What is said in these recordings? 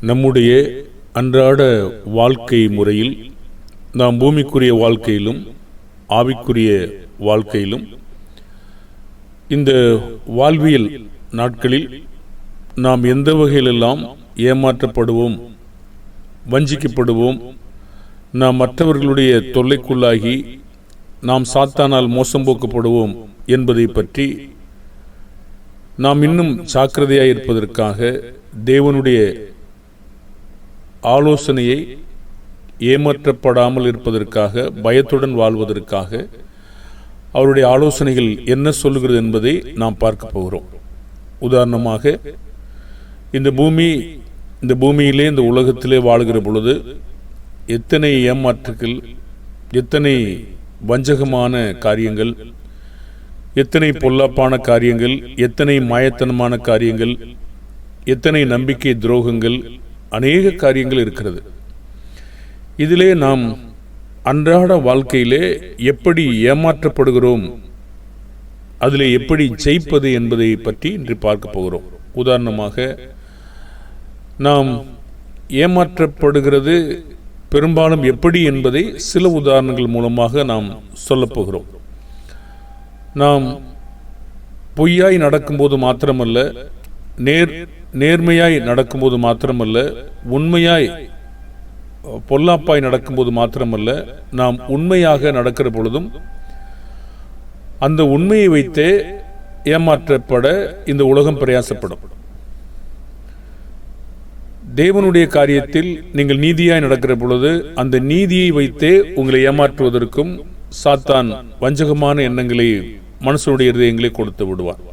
நம்முடைய அன்றாட வாழ்க்கை முறையில் நாம் பூமிக்குரிய வாழ்க்கையிலும் ஆவிக்குரிய வாழ்க்கையிலும் இந்த வாழ்வியல் நாட்களில் நாம் எந்த வகையிலெல்லாம் ஏமாற்றப்படுவோம் வஞ்சிக்கப்படுவோம் நாம் மற்றவர்களுடைய தொல்லைக்குள்ளாகி நாம் சாத்தானால் மோசம் போக்கப்படுவோம் என்பதை பற்றி நாம் இன்னும் ஜாக்கிரதையாக இருப்பதற்காக தேவனுடைய ஆலோசனையை ஏமாற்றப்படாமல் இருப்பதற்காக பயத்துடன் வாழ்வதற்காக அவருடைய ஆலோசனைகள் என்ன சொல்லுகிறது என்பதை நாம் பார்க்க போகிறோம். உதாரணமாக இந்த பூமி இந்த பூமியிலே இந்த உலகத்திலே வாழுகிற பொழுது எத்தனை ஏமாற்றுகள் எத்தனை வஞ்சகமான காரியங்கள் எத்தனை பொல்லாப்பான காரியங்கள் எத்தனை மாயத்தனமான காரியங்கள் எத்தனை நம்பிக்கை துரோகங்கள் அநேக காரியங்கள் இருக்கிறது. இதிலே நாம் அன்றாட வாழ்க்கையிலே எப்படி ஏமாற்றப்படுகிறோம் அதில் எப்படி ஜெயிப்பது என்பதை பற்றி இன்று பார்க்க போகிறோம். உதாரணமாக நாம் ஏமாற்றப்படுகிறது பெரும்பாலும் எப்படி என்பதை சில உதாரணங்கள் மூலமாக நாம் சொல்லப் போகிறோம். நாம் பொய்யாய் நடக்கும்போது மாத்திரமல்ல நேர் நேர்மையாய் நடக்கும்போது மாத்திரமல்ல உண்மையாய் பொல்லாப்பாய் நடக்கும்போது மாத்திரமல்ல நாம் உண்மையாக நடக்கிற பொழுதும் அந்த உண்மையை வைத்தே ஏமாற்றப்பட இந்த உலகம் பிரயாசப்படும். தேவனுடைய காரியத்தில் நீங்கள் நீதியாய் நடக்கிற பொழுது அந்த நீதியை வைத்தே உங்களை ஏமாற்றுவதற்கும் சாத்தான் வஞ்சகமான எண்ணங்களை மனுஷனுடைய இருதயங்களை கொடுத்து விடுவார்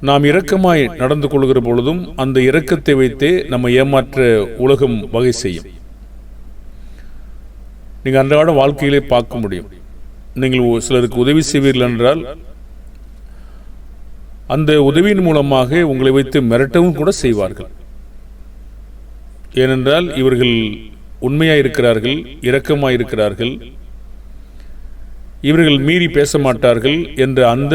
நாம் இரக்கமாய் நடந்து கொள்கிற பொழுதும் அந்த இரக்கத்தை வைத்தே நம்ம ஏமாற்ற உலகம் வகை செய்யும். நீங்கள் அன்றாட வாழ்க்கையிலே பார்க்க முடியும். நீங்கள் சிலருக்கு உதவி செய்வீர்கள் என்றால் அந்த உதவியின் மூலமாக உங்களை வைத்து மிரட்டவும் கூட செய்வார்கள். ஏனென்றால் இவர்கள் உண்மையாக இருக்கிறார்கள் இரக்கமாய் இருக்கிறார்கள். இவர்கள் மீறி பேச மாட்டார்கள் என்ற அந்த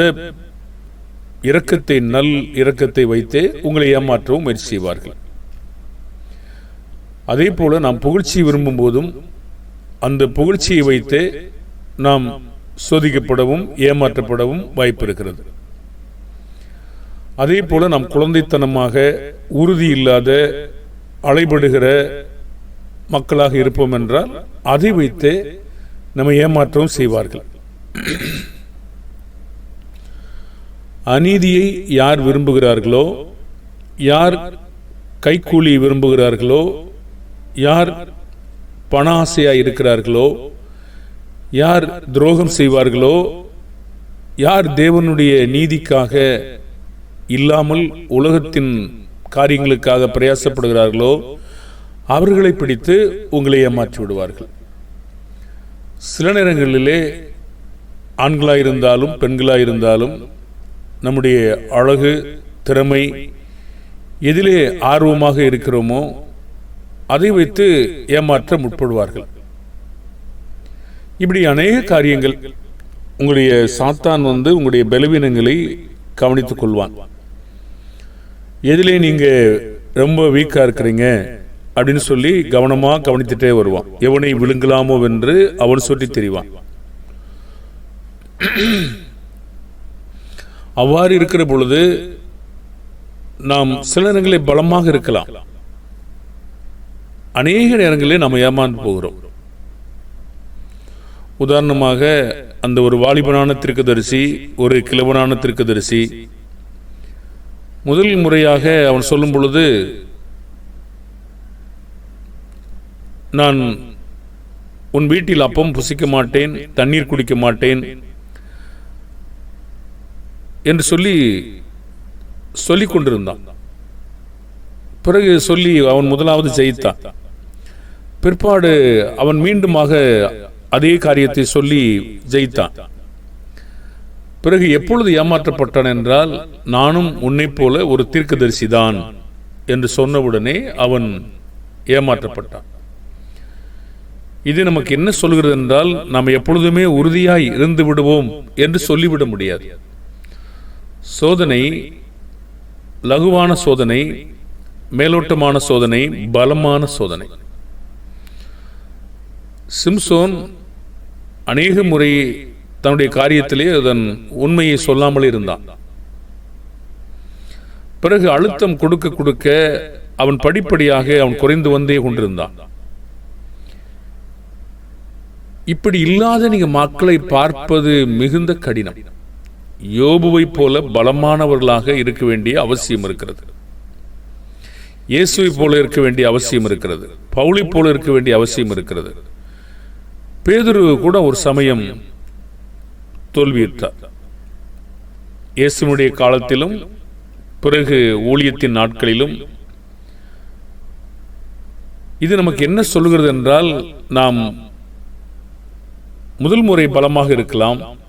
இரக்கத்தை நல் இரக்கத்தை வைத்தே உங்களை ஏமாற்றவும் முயற்சி செய்வார்கள். அதே போல நாம் புகழ்ச்சி விரும்பும் போதும் அந்த புகழ்ச்சியை வைத்தே நாம் சோதிக்கப்படவும் ஏமாற்றப்படவும் வாய்ப்பு இருக்கிறது. அதே போல நாம் குழந்தைத்தனமாக உறுதி இல்லாத அலைபடுகிற மக்களாக இருப்போம் என்றால் அதை வைத்தே நம்ம ஏமாற்றவும் செய்வார்கள். அநீதியை யார் விரும்புகிறார்களோ யார் கைக்கூலி விரும்புகிறார்களோ யார் பண ஆசையாக இருக்கிறார்களோ யார் துரோகம் செய்வார்களோ யார் தேவனுடைய நீதிக்காக இல்லாமல் உலகத்தின் காரியங்களுக்காக பிரயாசப்படுகிறார்களோ அவர்களை பிடித்து உங்களை ஏமாற்றி விடுவார்கள். சில நேரங்களிலே ஆண்களாயிருந்தாலும் பெண்களாயிருந்தாலும் நம்முடைய அழகு திறமை எதிலே ஆர்வமாக இருக்கிறோமோ அதை வைத்து ஏமாற்ற முற்படுவார்கள். இப்படி அநேக காரியங்கள் உங்களுடைய சாத்தான் வந்து உங்களுடைய பலவீனங்களை கவனித்துக் கொள்வான். எதிலே நீங்க ரொம்ப வீக்கா இருக்கிறீங்க அப்படின்னு சொல்லி கவனமா கவனித்துட்டே வருவான். எவனை விழுங்கலாமோ என்று அவன் சொல்லி தெரிவான். அவ்வாறு இருக்கிற பொழுது நாம் சில நேரங்களில் பலமாக இருக்கலாம். அநேக நேரங்களில் நாம் ஏமாந்து போகிறோம். உதாரணமாக அந்த ஒரு வாலிபனான திருக்கதரிசி ஒரு கிழவனான திருக்கதரிசி முதல் முறையாக அவன் சொல்லும் பொழுது நான் உன் வீட்டில் அப்பம் புசிக்க மாட்டேன் தண்ணீர் குடிக்க மாட்டேன் என்று சொல்லி சொல்லிக் கொண்டிருந்தான். பிறகு சொல்லி அவன் முதலாவது ஜெயித்தான். பிற்பாடு அவன் மீண்டுமாக அதே காரியத்தை சொல்லி ஜெயித்தான். பிறகு எப்பொழுது ஏமாற்றப்பட்டான் என்றால் நானும் உன்னைப் போல ஒரு தீர்க்கதரிசி தான் என்று சொன்னவுடனே அவன் ஏமாற்றப்பட்டான். இது நமக்கு என்ன சொல்கிறது என்றால் நாம் எப்பொழுதுமே உறுதியாய் இருந்து விடுவோம் என்று சொல்லிவிட முடியாது. சோதனை லகுவான சோதனை மேலோட்டமான சோதனை பலமான சோதனை. சிம்சோன் அநேக முறை தன்னுடைய காரியத்திலே அதன் உண்மையை சொல்லாமல் இருந்தான். பிறகு அழுத்தம் கொடுக்க கொடுக்க அவன் படிப்படியாக அவன் குறைந்து வந்தே கொண்டிருந்தான். இப்படி இல்லாத நீங்க மக்களை பார்ப்பது மிகுந்த கடினம். யோபுவை போல பலமானவர்களாக இருக்க வேண்டிய அவசியம் இருக்கிறது. இயேசுவை போல இருக்க வேண்டிய அவசியம் இருக்கிறது. பவுளை போல இருக்க வேண்டிய அவசியம் இருக்கிறது. பேதுரு கூட ஒரு சமயம் தோல்வியுற்றார். இயேசுனுடைய காலத்திலும் பிறகு ஊழியத்தின் நாட்களிலும் இது நமக்கு என்ன சொல்லுகிறது என்றால் நாம் முதல் முறை பலமாக இருக்கலாம்.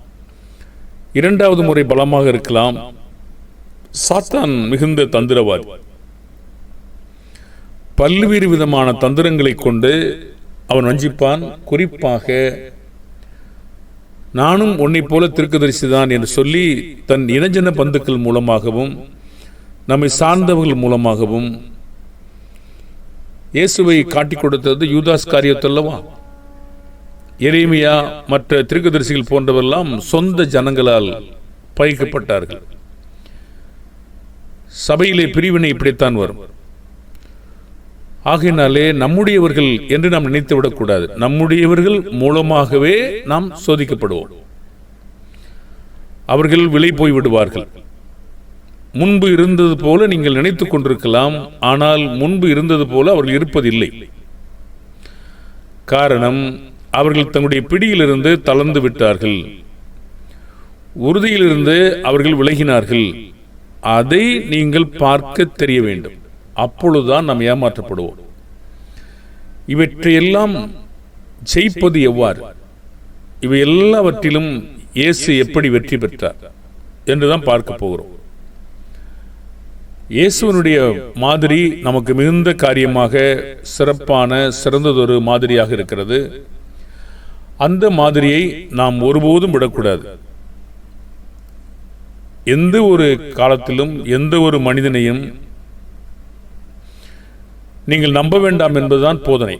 இரண்டாவது முறை பலமாக இருக்கலாம். சாத்தான் மிகுந்த தந்திரவாதி. பல்வேறு விதமான தந்திரங்களை கொண்டு அவன் வஞ்சிப்பான். குறிப்பாக நானும் உன்னை போல திருக்கதரிசிதான் என்று சொல்லி தன் இனஜன பந்துக்கள் மூலமாகவும் நம்மை சார்ந்தவர்கள் மூலமாகவும் இயேசுவை காட்டிக் கொடுத்தது யூதாஸ் காரியத்தல்லவா எரேமியா மற்ற திருக்குதரிசிகள் போன்றவெல்லாம் சொந்த ஜனங்களால் பயிக்கப்பட்டார்கள் சபையிலே பிரிவினை இப்படித்தான் வரும். ஆகையினாலே நம்முடையவர்கள் என்று நாம் நினைத்து விடக்கூடாது. நம்முடையவர்கள் மூலமாகவே நாம் சோதிக்கப்படுவோம். அவர்கள் விலை போய் விடுவார்கள். முன்பு இருந்தது போல நீங்கள் நினைத்துக் கொண்டிருக்கலாம். ஆனால் முன்பு இருந்தது போல அவர்கள் இருப்பதில்லை. காரணம் அவர்கள் தங்களுடைய பிடியிலிருந்து தளர்ந்து விட்டார்கள். உறுதியிலிருந்து அவர்கள் விலகினார்கள். அதை நீங்கள் பார்க்க தெரிய வேண்டும். அப்பொழுதுதான் நாம் ஏமாற்றப்படுவோம். இவற்றையெல்லாம் ஜெயிப்பது எவ்வாறு? இவை எல்லாவற்றிலும் இயேசு எப்படி வெற்றி பெற்றார் என்றுதான் பார்க்க போகிறோம். இயேசுவனுடைய மாதிரி நமக்கு மிகுந்த காரியமாக சிறப்பான சிறந்ததொரு மாதிரியாக இருக்கிறது. அந்த மாதிரியை நாம் ஒருபோதும் விடக்கூடாது. எந்த ஒரு காலத்திலும் எந்த ஒரு மனிதனையும் நீங்கள் நம்ப வேண்டாம் என்பதுதான் போதனை.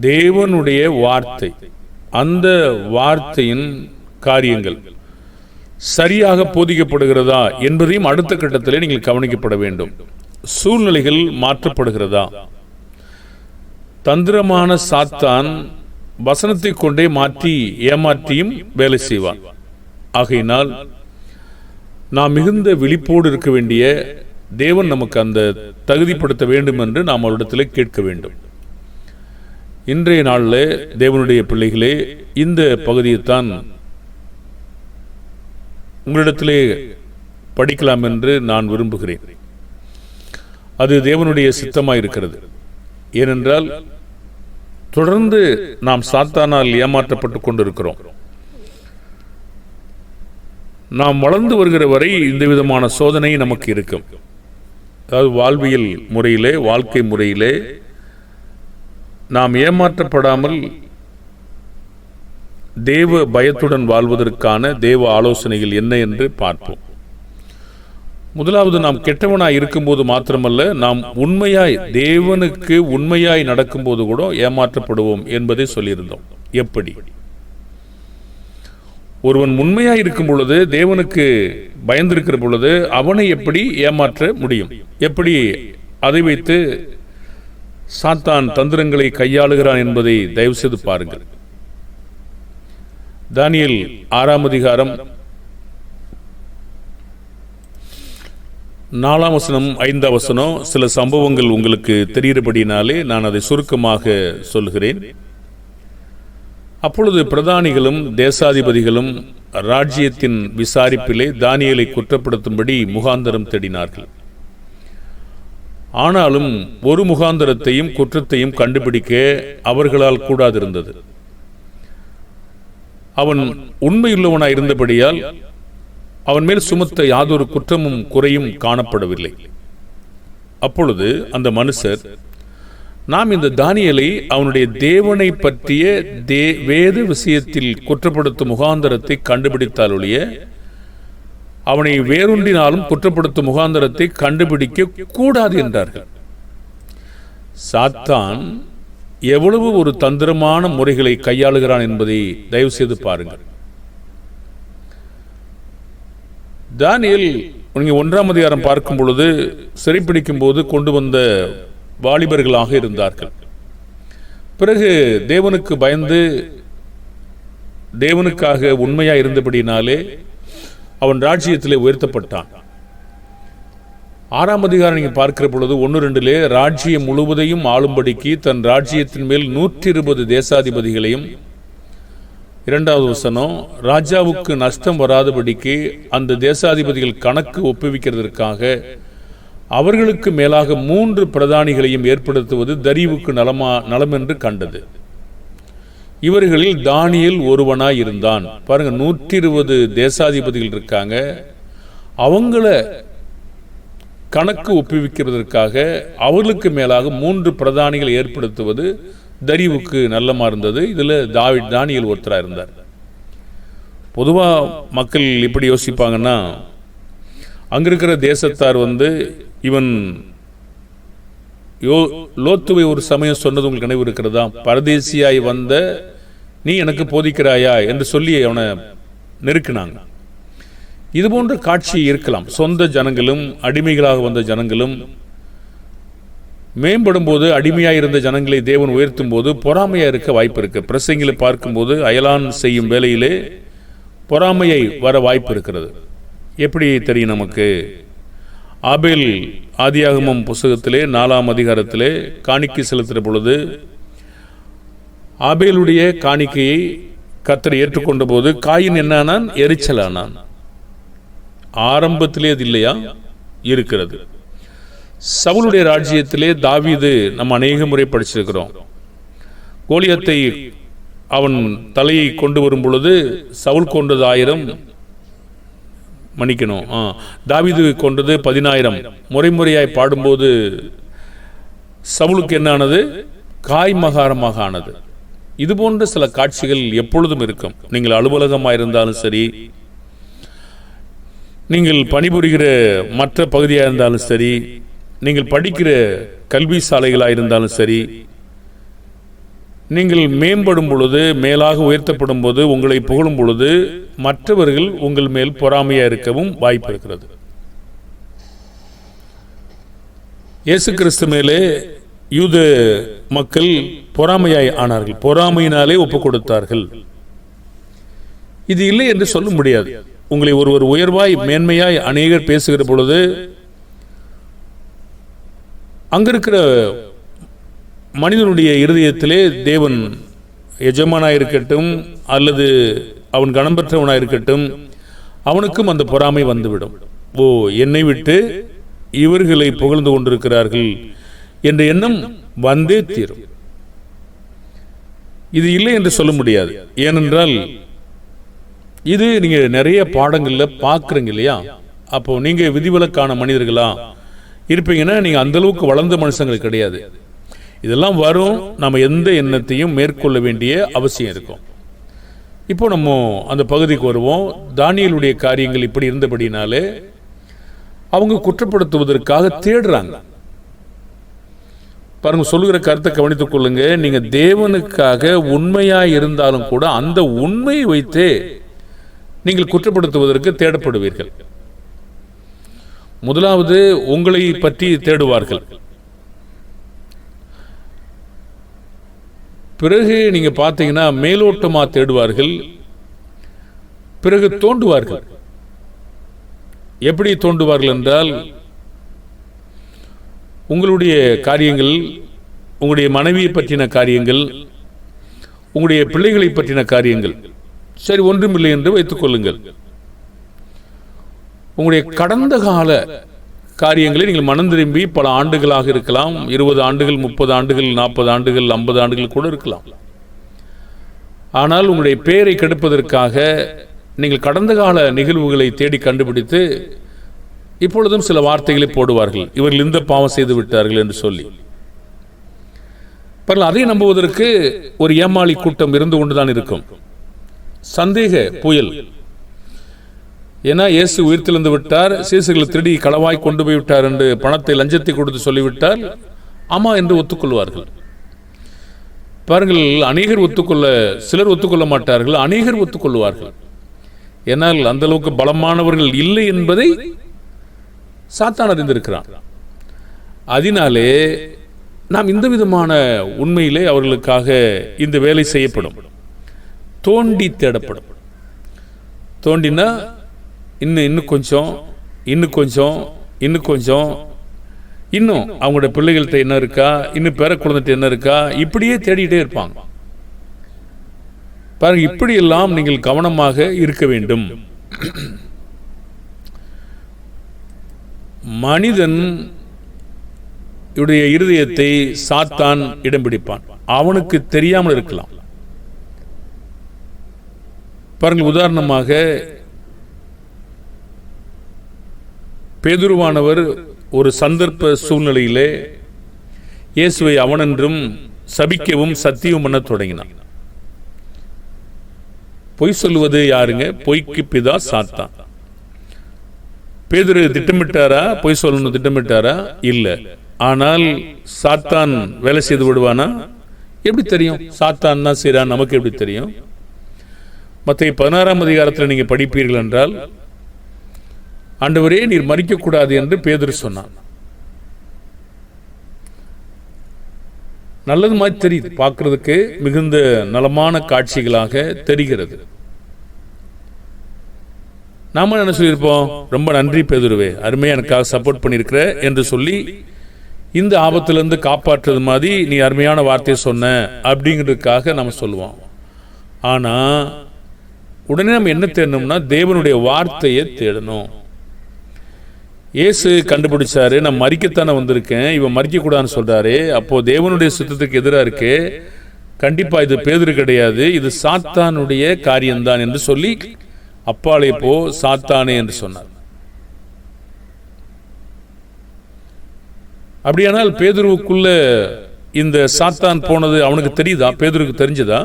தேவனுடைய வார்த்தை அந்த வார்த்தையின் காரியங்கள் சரியாக போதிக்கப்படுகிறதா என்பதையும் அடுத்த கட்டத்திலே நீங்கள் கவனிக்கப்பட வேண்டும். சூழ்நிலைகள் மாற்றப்படுகிறதா? தந்திரமான சாத்தான் வசனத்தை கொண்டே மாற்றி ஏமாற்றியும் வேலை செய்வான் ஆகையினால் நாம் மிகுந்த விழிப்போடு இருக்க வேண்டிய தேவன் நமக்கு அந்த தகுதிப்படுத்த வேண்டும் என்று நாம் அவரிடத்தில் கேட்க வேண்டும். இன்றைய நாளில் தேவனுடைய பிள்ளைகளே இந்த பகுதியைத்தான் உங்களிடத்திலே படிக்கலாம் என்று நான் விரும்புகிறேன். அது தேவனுடைய சித்தமாக இருக்கிறது ஏனென்றால் தொடர்ந்து நாம் சாத்தானால் ஏமாற்றப்பட்டு கொண்டிருக்கிறோம். நாம் வளர்ந்து வருகிற வரை இந்த விதமான சோதனை நமக்கு இருக்கும். அதாவது வாழ்வியல் முறையிலே வாழ்க்கை முறையிலே நாம் ஏமாற்றப்படாமல் தேவ பயத்துடன் வாழ்வதற்கான தேவ ஆலோசனைகள் என்ன என்று பார்ப்போம். முதலாவது நாம் கெட்டவனாய் இருக்கும்போது மாத்திரமல்ல நாம் உண்மையாய் தேவனுக்கு உண்மையாய் நடக்கும்போது கூட ஏமாற்றப்படுவோம் என்பதை சொல்லியிருந்தோம். எப்படி? ஒருவன் உண்மையாய் இருக்கும் பொழுது தேவனுக்கு பயந்திருக்கிற பொழுது அவனை எப்படி ஏமாற்ற முடியும்? எப்படி அதை வைத்து சாத்தான் தந்திரங்களை கையாளுகிறான் என்பதை தயவு செய்து பாருங்கள். தானியல் ஆறாம் அதிகாரம் நாலாம் வசனம் ஐந்தாம் வசனம் சில சம்பவங்கள் உங்களுக்கு தெரிகிறபடினாலே நான் அதை சுருக்கமாக சொல்கிறேன். அப்பொழுது பிரதானிகளும் தேசாதிபதிகளும் ராஜ்யத்தின் விசாரிப்பிலே தானியலை குற்றப்படுத்தும்படி முகாந்தரம் தேடினார்கள். ஆனாலும் ஒரு முகாந்தரத்தையும் குற்றத்தையும் கண்டுபிடிக்க அவர்களால் கூடாதிருந்தது. அவன் உண்மையுள்ளவனாய் இருந்தபடியால் அவன் மேல் சுமத்த யாதொரு குற்றமும் குறையும் காணப்படவில்லை. அப்பொழுது அந்த மனுஷர் நாம் இந்த தானியலை அவனுடைய தேவனை பற்றிய தே வேத விஷயத்தில் குற்றப்படுத்தும் முகாந்தரத்தை கண்டுபிடித்தால் ஒழிய அவனை வேறொன்றினாலும் குற்றப்படுத்தும் முகாந்தரத்தை கண்டுபிடிக்க கூடாது என்றார்கள். சாத்தான் எவ்வளவு ஒரு தந்திரமான முறைகளை கையாளுகிறான் என்பதை தயவு செய்து பாருங்கள். தானியல் நீங்கள் ஒன்றாம் அதிகாரம் பார்க்கும் பொழுது சிறைப்பிடிக்கும் போது கொண்டு வந்த வாலிபர்களாக இருந்தார்கள். பிறகு தேவனுக்கு பயந்து தேவனுக்காக உண்மையா இருந்தபடினாலே அவன் ராஜ்யத்திலே உயர்த்தப்பட்டான். ஆறாம் அதிகாரம் நீங்கள் பார்க்கிற பொழுது ஒன்று ரெண்டிலே ராஜ்யம் முழுவதையும் ஆளும்படிக்கு தன் ராஜ்யத்தின் மேல் நூற்றி இருபது தேசாதிபதிகளையும் இரண்டாவது வசனம் ராஜாவுக்கு நஷ்டம் வராதபடிக்கு அந்த தேசாதிபதிகள் கணக்கு ஒப்புவிக்கிறதற்காக அவர்களுக்கு மேலாக மூன்று பிரதானிகளையும் ஏற்படுத்துவது தரிவுக்கு நலமா நலமென்று கண்டது. இவர்களில் தானியல் ஒருவனாய் இருந்தான். பாருங்க நூற்றி இருபது தேசாதிபதிகள் இருக்காங்க. அவங்கள கணக்கு ஒப்புவிக்கிறதற்காக அவர்களுக்கு மேலாக மூன்று பிரதானிகள் ஏற்படுத்துவது தரிவுக்கு நல்லமா இருந்தது இதுல தாவிட் தானியல் ஒருத்தரா இருந்தார். பொதுவா மக்கள் எப்படி யோசிப்பாங்கன்னா அங்க இருக்கிற தேசத்தார் வந்து இவன் யோ லோத்துவை ஒரு சமயம் சொன்னது உங்களுக்கு நினைவு இருக்கிறதா? பரதேசியாய் வந்த நீ எனக்கு போதிக்கிறாயா? என்று சொல்லி அவனை நெருக்கினாங்க. இது போன்ற காட்சி இருக்கலாம். சொந்த ஜனங்களும் அடிமைகளாக வந்த ஜனங்களும் மேம்படும் போது அடிமையாக இருந்த ஜனங்களை தேவன் உயர்த்தும் போது பொறாமையாக இருக்க வாய்ப்பு இருக்கு பிரசங்களை பார்க்கும்போது அயலான் செய்யும் வேலையிலே பொறாமையை வர வாய்ப்பு இருக்கிறது எப்படி தெரியும் நமக்கு? ஆபேல் ஆதியாகமம் புஸ்தகத்திலே நாலாம் அதிகாரத்திலே காணிக்கை செலுத்துகிற பொழுது ஆபேலுடைய காணிக்கையை கத்தரை ஏற்றுக்கொண்ட போது காயின் என்னானான்? எரிச்சலானான். ஆரம்பத்திலே அது இல்லையா? இருக்கிறது. சவுளுடைய ராஜ்யத்திலே தாவீது நம்ம அநேக முறை படிச்சிருக்கிறோம். கோலியத்தை அவன் தலையை கொண்டு வரும் பொழுது சவுல் கொண்டது ஆயிரம் மன்னிக்கணும். ஆ தாவிது கொண்டது பதினாயிரம். முறை முறையாய் பாடும்போது சவுளுக்கு என்ன ஆனது காய் மகாரமாக ஆனது. இது போன்ற சில காட்சிகள் எப்பொழுதும் இருக்கும். நீங்கள் அலுவலகமாக இருந்தாலும் சரி நீங்கள் பணிபுரிகிற மற்ற பகுதியாக இருந்தாலும் சரி நீங்கள் படிக்கிற கல்வி சாலைகளாக இருந்தாலும் சரி நீங்கள் மேம்படும் பொழுது மேலாக உயர்த்தப்படும் போது உங்களை புகழும் பொழுது மற்றவர்கள் உங்கள் மேல் பொறாமையா இருக்கவும் வாய்ப்பு இருக்கிறது. இயேசு கிறிஸ்து மேலே யூத மக்கள் பொறாமையாய் ஆனார்கள். பொறாமையினாலே ஒப்பு கொடுத்தார்கள் இது இல்லை என்று சொல்ல முடியாது. உங்களை ஒருவர் உயர்வாய் மேன்மையாய் அநேகர் பேசுகிற பொழுது அங்கே இருக்கிற மனிதனுடைய இருதயத்திலே தேவன் எஜமானாக இருக்கட்டும் அல்லது அவன் கணம் பெற்றவனாக இருக்கட்டும் அவனுக்கும் அந்த பொறாமை வந்துவிடும். ஓ என்னை விட்டு இவர்களை புகழ்ந்து கொண்டிருக்கிறார்கள் என்ற எண்ணம் வந்தே தீரும். இது இல்லை என்று சொல்ல முடியாது. ஏனென்றால் இது நீங்கள் நிறைய பாடங்களில் பார்க்குறீங்க இல்லையா? அப்போ நீங்கள் விதிவிலக்கான மனிதர்களா? இருப்பீங்கன்னா நீங்கள் அந்தளவுக்கு வளர்ந்த மனுஷங்கள் கிடையாது. இதெல்லாம் வரும். நம்ம எந்த எண்ணத்தையும் மேற்கொள்ள வேண்டிய அவசியம் இருக்கும். இப்போ நம்ம அந்த பகுதிக்கு வருவோம். தானியலுடைய காரியங்கள் இப்படி இருந்தபடினாலே அவங்க குற்றப்படுத்துவதற்காக தேடுறாங்க. பாருங்க சொல்லுகிற கருத்தை கவனித்துக் கொள்ளுங்க. நீங்க தேவனுக்காக உண்மையா இருந்தாலும் கூட அந்த உண்மையை வைத்தே நீங்கள் குற்றப்படுத்துவதற்கு தேடப்படுவீர்கள். முதலாவது உங்களை பற்றி தேடுவார்கள். பிறகு நீங்க பார்த்தீங்கன்னா மேலோட்டமா தேடுவார்கள். பிறகு தோண்டுவார்கள். எப்படி தோண்டுவார்கள் என்றால் உங்களுடைய காரியங்கள் உங்களுடைய மனைவியை பற்றின காரியங்கள் உங்களுடைய பிள்ளைகளை பற்றின காரியங்கள். சரி ஒன்றுமில்லை என்று வைத்துக் கொள்ளுங்கள். உங்களுடைய கடந்த கால காரியங்களை நீங்கள் மனம் திரும்பி பல ஆண்டுகளாக இருக்கலாம். இருபது ஆண்டுகள் முப்பது ஆண்டுகள் நாற்பது ஆண்டுகள் ஐம்பது ஆண்டுகள் கூட இருக்கலாம். ஆனால் உங்களுடைய பெயரை கெடுப்பதற்காக நீங்கள் கடந்த கால நிகழ்வுகளை தேடி கண்டுபிடித்து இப்பொழுதும் சில வார்த்தைகளை போடுவார்கள். இவர்கள் இந்த பாவம் செய்து விட்டார்கள் என்று சொல்லி. பரவாயில்ல அதை நம்புவதற்கு ஒரு ஏமாளி கூட்டம் இருந்து கொண்டுதான் இருக்கும். சந்தேக புயல். ஏன்னா இயேசு உயிர்த்திழந்து விட்டார் சீசுகளை திருடி களவாய் கொண்டு போய் விட்டார் என்று பணத்தை லஞ்சத்தை கொடுத்து சொல்லிவிட்டார். ஆமா என்று ஒத்துக்கொள்வார்கள். பாருங்கள் அநேகர் ஒத்துக்கொள்ள சிலர் ஒத்துக்கொள்ள மாட்டார்கள் அநேகர் ஒத்துக்கொள்வார்கள். ஏனால் அந்த அளவுக்கு பலமானவர்கள் இல்லை என்பதை சாத்தான் அறிந்திருக்கிறான். அதனாலே நாம் இந்த விதமான உண்மையிலே அவர்களுக்காக இந்த வேலை செய்யப்படும். தோண்டி தேடப்படும். தோண்டினா இன்னும் இன்னும் கொஞ்சம் இன்னும் கொஞ்சம் இன்னும் கொஞ்சம். இன்னும் அவங்களோட பிள்ளைகள்கிட்ட என்ன இருக்கா? இன்னும் பேர குழந்தைகிட்ட என்ன இருக்கா? இப்படியே தேடிக்கிட்டே இருப்பாங்க. பாருங்க இப்படியெல்லாம் நீங்கள் கவனமாக இருக்க வேண்டும். மனிதன் உடைய இருதயத்தை சாத்தான் இடம் பிடிப்பான். அவனுக்கு தெரியாமல் இருக்கலாம். பாருங்கள் உதாரணமாக பேதுருவானவர் ஒரு சந்தர்ப்ப சூழ்நிலையிலே இயேசுவை அவனென்றும் சபிக்கவும் சத்தியம் பண்ண தொடங்கினான். பொய் சொல்லுவது யாருங்க? பொய்க்கு பிதா சாத்தான். பேதுரு திட்டமிட்டாரா? பொய் சொல்லணும் திட்டமிட்டாரா? இல்ல. ஆனால் சாத்தான் வேலை செய்து விடுவானா? எப்படி தெரியும்? சாத்தான் தான் செய்கிறான் நமக்கு எப்படி தெரியும்? மற்ற பதினாறாம் அதிகாரத்தில் நீங்க படிப்பீர்கள் என்றால் ஆண்டவரே நீர் மறிக்கக்கூடாது என்று பேதர் சொன்னான். நல்லது மாதிரி தெரியுது. பார்க்கறதுக்கு மிகுந்த நலமான காட்சிகளாக தெரிகிறது. நாம என்ன சொல்லியிருப்போம்? ரொம்ப நன்றி பேதுருவே. அருமையாக எனக்காக சப்போர்ட் பண்ணியிருக்கிற என்று சொல்லி இந்த ஆபத்திலிருந்து காப்பாற்றுறது மாதிரி நீ அருமையான வார்த்தையை சொன்ன அப்படிங்கிறதுக்காக நம்ம சொல்லுவோம். ஆனால் உடனே நம்ம என்ன தேடணும்னா தேவனுடைய வார்த்தையை தேடணும். இயேசு கண்டுபிடிச்சாரு நான் மறிக்கத்தானே வந்திருக்கேன் இவன் மறிக்கக்கூடாதுன்னு சொல்றாரு. அப்போ தேவனுடைய சுத்தத்துக்கு எதிராக இருக்கு. கண்டிப்பா இது பேதர் கிடையாது இது சாத்தானுடைய காரியம்தான் என்று சொல்லி அப்பாலே போ சாத்தானே என்று சொன்னார். அப்படியானால் பேதுருவுக்குள்ள இந்த சாத்தான் போனது அவனுக்கு தெரியுதா? பேதுருக்கு தெரிஞ்சதா?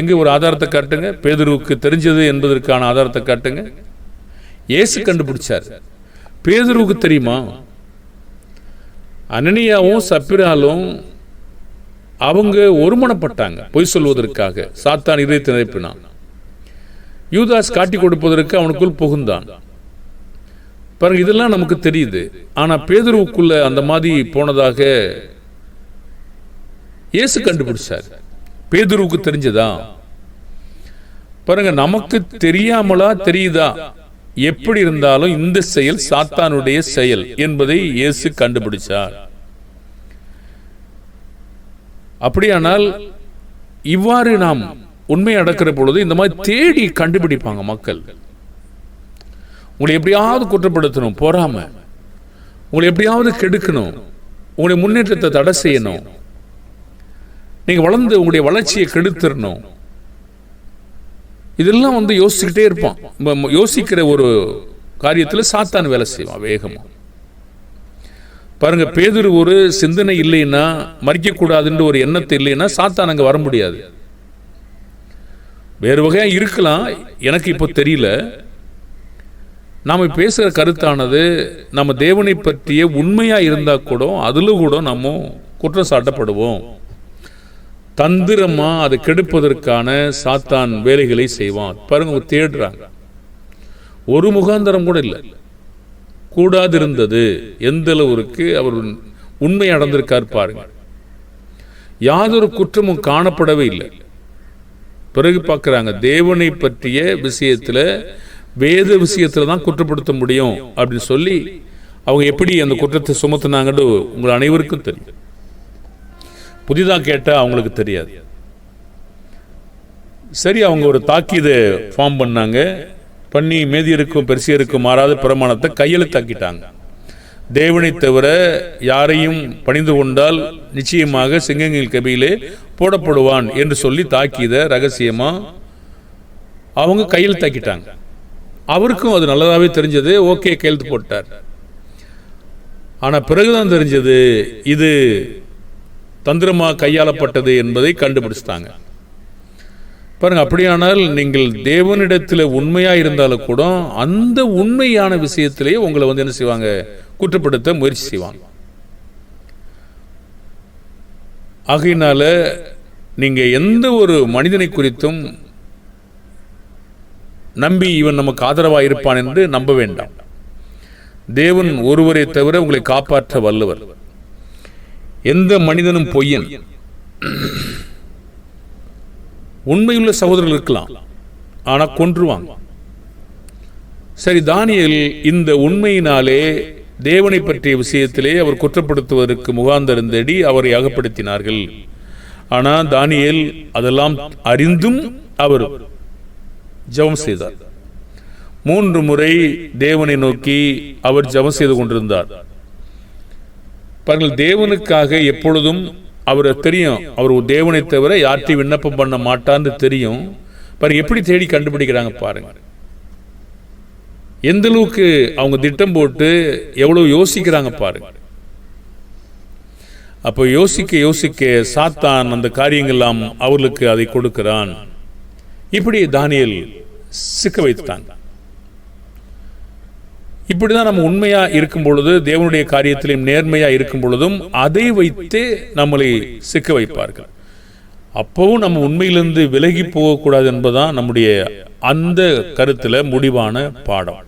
எங்க ஒரு ஆதாரத்தை காட்டுங்க. பேதுருவுக்கு தெரிஞ்சது என்பதற்கான ஆதாரத்தை காட்டுங்க. இயேசு கண்டுபிடிச்சார். பேதுருவுக்கு தெரியுமா? அனனியாவும் சப்பிராலும் அவங்க ஒருமனப்பட்டாங்க. பொய் சொல்வதற்காக. சாத்தான் இதயத்தை நிரப்பினான். யூதாஸ் காட்டி கொடுப்பதற்கு அவனுக்குள் புகுந்தான். பாருங்க இதெல்லாம் நமக்கு தெரியுது. ஆனா பேதுருவுக்குள்ள அந்த மாதிரி போனதாக இயேசு கண்டுபிடிச்சார். பேதுருவுக்கு தெரிஞ்சதா? பாருங்க நமக்கு தெரியாமலா தெரியுதா? எப்படி இருந்தாலும் இந்த செயல் சாத்தானுடைய செயல் என்பதை இயேசு கண்டுபிடிச்சார். அப்படியானால் இவ்வாறு நாம் உண்மை அடக்கிற பொழுது இந்த மாதிரி தேடி கண்டுபிடிப்பாங்க மக்கள். உங்களை எப்படியாவது குற்றப்படுத்தணும் போறாம. உங்களை எப்படியாவது கெடுக்கணும். உங்களுடைய முன்னேற்றத்தை தடை செய்யணும். நீங்க வளர்ந்து உங்களுடைய வளர்ச்சியை கெடுத்துடணும். இதெல்லாம் வந்து யோசிச்சுக்கிட்டே இருப்பான். யோசிக்கிற ஒரு காரியத்தில் சாத்தான் வேலை செய்வான் வேகமாக பாருங்க பேதுரு ஒரு சிந்தனை இல்லைன்னா மறிக்கக்கூடாதுன்ற ஒரு எண்ணத்தை இல்லைன்னா சாத்தான் அங்கே வர முடியாது. வேறு வகையாக இருக்கலாம். எனக்கு இப்போ தெரியல. நாம பேசுகிற கருத்தானது நம்ம தேவனை பற்றிய உண்மையாக இருந்தால் கூட அதில் கூட நம்ம குற்றம் சாட்டப்படுவோம் தந்திரமா அதை கெடுப்பதற்கான சாத்தான் வேலைகளை செய்வான். பாருங்க அவங்க தேடுறாங்க. ஒரு முகாந்தரம் கூட இல்லை. கூடாதிருந்தது எந்த அளவுக்கு அவர் உண்மை அடர்ந்திருக்கார் பாருங்க. யாதொரு குற்றமும் காணப்படவே இல்லை. பிறகு பார்க்குறாங்க தேவனை பற்றிய விஷயத்துல வேத விஷயத்துல தான் குற்றப்படுத்த முடியும் அப்படின்னு சொல்லி அவங்க எப்படி அந்த குற்றத்தை சுமத்துனாங்கன்னு உங்கள் அனைவருக்கும் தெரியும். புதிதாக கேட்டால் அவங்களுக்கு தெரியாது. சரி அவங்க ஒரு தாக்கீது ஃபார்ம் பண்ணாங்க. பண்ணி மேதியருக்கும் பெருசியருக்கும் மாறாத பிரமாணத்தை கையெழுத்தாக்கிட்டாங்க. தேவனை தவிர யாரையும் பணிந்து கொண்டால் நிச்சயமாக சிங்கங்கள் கபியிலே போடப்படுவான் என்று சொல்லி தாக்கியத ரகசியமா அவங்க கையில் தாக்கிட்டாங்க அவருக்கும் அது நல்லதாகவே தெரிஞ்சது. ஓகே கையெழுத்து போட்டார். ஆனால் பிறகுதான் தெரிஞ்சது இது தந்திரமாக கையாளப்பட்டது என்பதை கண்டுபிடிச்சிட்டாங்க. பாருங்க அப்படியானால் நீங்கள் தேவனிடத்தில் உண்மையாக இருந்தாலும் கூட அந்த உண்மையான விஷயத்திலேயே உங்களை வந்து என்ன செய்வாங்க? குற்றப்படுத்த முயற்சி செய்வாங்க. ஆகையினால நீங்கள் எந்த ஒரு மனிதனை குறித்தும் நம்பி இவன் நமக்கு ஆதரவாக இருப்பான் என்று நம்ப வேண்டாம். தேவன் ஒருவரை தவிர உங்களை காப்பாற்ற வல்லவர். எந்த மனிதனும் பொய்யன். உண்மையுள்ள சகோதரர்கள் இருக்கலாம். ஆனா கொன்றுவாங்க. சரி தானியல் இந்த உண்மையினாலே தேவனை பற்றிய விஷயத்திலே அவர் குற்றப்படுத்துவதற்கு முகாந்திருந்தடி அவரை அகப்படுத்தினார்கள். ஆனால் தானியேல் அதெல்லாம் அறிந்தும் அவர் ஜெபம் செய்தார். மூன்று முறை தேவனை நோக்கி அவர் ஜெபம் செய்து கொண்டிருந்தார். பாருங்கள் தேவனுக்காக எப்பொழுதும் அவரை தெரியும். அவர் தேவனை தவிர யார்ட்டையும் விண்ணப்பம் பண்ண மாட்டான்னு தெரியும். பாரு எப்படி தேடி கண்டுபிடிக்கிறாங்க பாருங்க. எந்த அளவுக்கு அவங்க திட்டம் போட்டு எவ்வளவு யோசிக்கிறாங்க பாருங்க. அப்போ யோசிக்க யோசிக்க சாத்தான் அந்த காரியங்கள்லாம் அவர்களுக்கு அதை கொடுக்கிறான். இப்படி தானியல் சிக்க வைத்தான் இப்படி தான் நம்ம உண்மையாக இருக்கும் பொழுது தேவனுடைய காரியத்திலையும் நேர்மையாக இருக்கும் பொழுதும் அதை வைத்து நம்மளை சிக்க வைப்பார்கள். அப்பவும் நம்ம உண்மையிலிருந்து விலகி போகக்கூடாது என்பதுதான் நம்முடைய அந்த கருத்தில் முடிவான பாடம்.